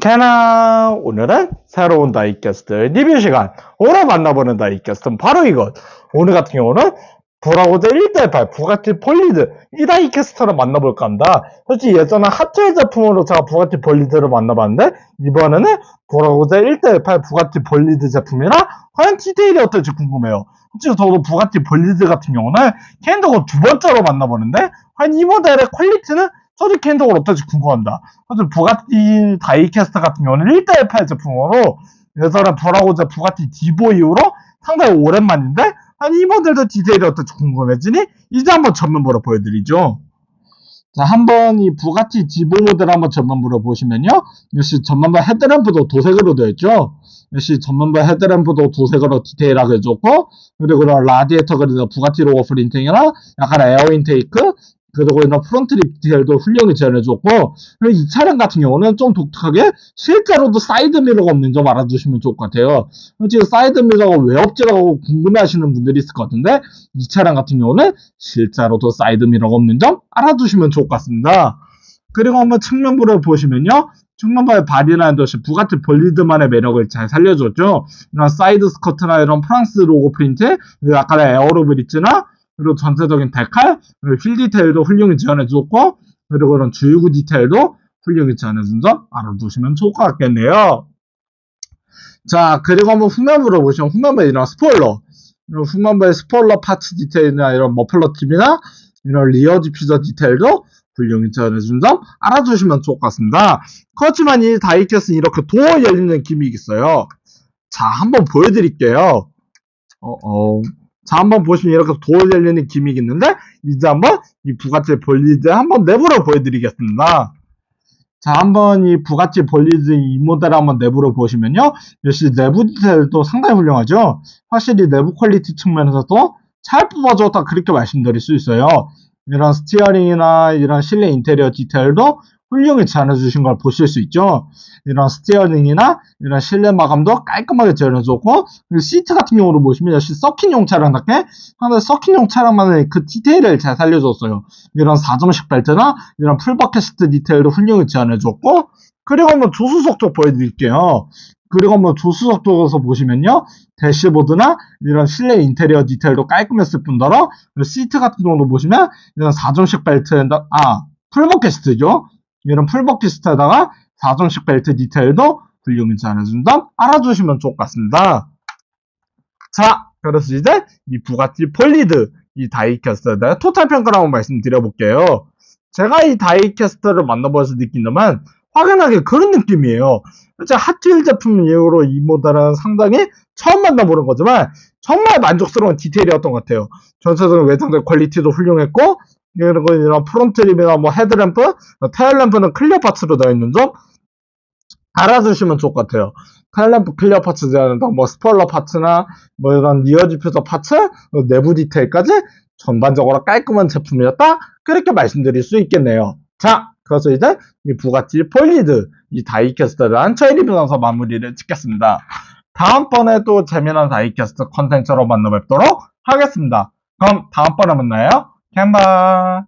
캐나 오늘은 새로운 다이캐스트 리뷰 시간. 오늘 만나보는 다이캐스트는 바로 이것. 오늘 같은 경우는 브라우저 1대8 부가티 폴리드 이 다이캐스트를 만나볼까 합니다. 솔직히 예전에 하트의 제품으로 제가 부가티 폴리드를 만나봤는데 이번에는 브라우저 1대8 부가티 폴리드 제품이라 과연 디테일이 어떨지 궁금해요. 솔직히 저도 부가티 폴리드 같은 경우는 개인적으로 두 번째로 만나보는데 과연 이 모델의 퀄리티는 저도 개인적으로 어떨지 궁금합니다. 사실 부가티 다이캐스트 같은 경우는 1대8 제품으로 예전에 브라우저 부가티 디보 이후로 상당히 오랜만인데 아니 이 모델도 디테일이 어떨지 궁금해지니 이제 한번 전면부로 보여드리죠. 자, 한번 이 부가티 디보 모델 한번 전면부로 보시면요. 역시 전면부 헤드램프도 도색으로 되어 있죠. 역시 전면부 헤드램프도 도색으로 디테일하게 해줬고 그리고 라디에이터 그리고 부가티 로고 프린팅이나 약간 에어 인테이크 그리고 이런 프론트 립 디테일도 훌륭히 재현해줬고 그리고 이 차량 같은 경우는 좀 독특하게 실제로도 사이드 미러가 없는 점 알아두시면 좋을 것 같아요. 지금 사이드 미러가 왜 없지라고 궁금해하시는 분들이 있을 것 같은데 이 차량 같은 경우는 실제로도 사이드 미러가 없는 점 알아두시면 좋을 것 같습니다. 그리고 한번 측면부를 보시면요. 측면부의 바디라인 듯이 부가티 볼리드만의 매력을 잘 살려줬죠. 이런 사이드 스커트나 이런 프랑스 로고 프린트, 약간의 에어로 브릿지나 그리고 전체적인 데칼, 휠 디테일도 훌륭히 지원해줬고, 그리고 이런 주유구 디테일도 훌륭히 지원해 준 점 알아두시면 좋을 것 같겠네요. 자, 그리고 한번 후면부를 보시면 후면부에 이런 스포일러, 이런 후면부의 스포일러 파츠 디테일이나 이런 머플러 팁이나 이런 리어 디퓨저 디테일도 훌륭히 지원해준 점 알아두시면 좋을 것 같습니다. 그렇지만 이 다이캐스는 이렇게 도어 열리는 기믹이 있어요. 자, 한번 보여드릴게요. 어, 어. 자, 한번 보시면 이렇게 도어 열리는 기믹이 있는데, 이제 한번 이 부가티 볼리드 한번 내부로 보여드리겠습니다. 자, 한번 이 부가티 볼리드 이 모델 한번 내부로 보시면요. 역시 내부 디테일도 상당히 훌륭하죠. 확실히 내부 퀄리티 측면에서도 잘 뽑아줬다 그렇게 말씀드릴 수 있어요. 이런 스티어링이나 이런 실내 인테리어 디테일도 훌륭히 잘해주신 걸 보실 수 있죠. 이런 스티어링이나 이런 실내 마감도 깔끔하게 재현해줬고, 그리고 시트 같은 경우로 보시면 역시 서킨용 차량답게 하나 서킨용 차량만의 그 디테일을 잘 살려줬어요. 이런 4점식 벨트나 이런 풀버켓 시트 디테일도 훌륭히 재현해줬고, 그리고 한번 조수석 쪽 보여드릴게요. 그리고 한번 조수석 쪽에서 보시면요. 대시보드나 이런 실내 인테리어 디테일도 깔끔했을 뿐더러 시트 같은 경우도 보시면 이런 4점식 벨트에다 아 풀버켓 시트죠. 이런 풀버켓 시트에다가 4점식 벨트 디테일도 훌륭히 잘해준다 알아주시면 좋을 것 같습니다. 자, 그래서 이제 이 부가티 폴리드 이 다이캐스트에 대해 토탈 평가를 한번 말씀드려볼게요. 제가 이 다이캐스트를 만나보면서 느낀 점은 확연하게 그런 느낌이에요. 진짜 핫휠 제품 이후로 이 모델은 상당히 처음 만나보는 거지만 정말 만족스러운 디테일이었던 것 같아요. 전체적인 외장적 퀄리티도 훌륭했고 그리고 이런 프론트림이나 뭐 헤드램프, 테일램프는 클리어 파츠로 되어 있는 점 알아두시면 좋을 것 같아요. 테일램프 클리어 파츠 제한다, 뭐 스포일러 파츠나 뭐 이런 리어 디퓨저 파츠, 내부 디테일까지 전반적으로 깔끔한 제품이었다. 그렇게 말씀드릴 수 있겠네요. 자, 그래서 이제 이 부가티 폴리드 이 다이캐스트에 대한 저희 리뷰 나서 마무리를 짓겠습니다. 다음번에 또 재미난 다이캐스트 컨텐츠로 만나 뵙도록 하겠습니다. 그럼 다음번에 만나요. 캔바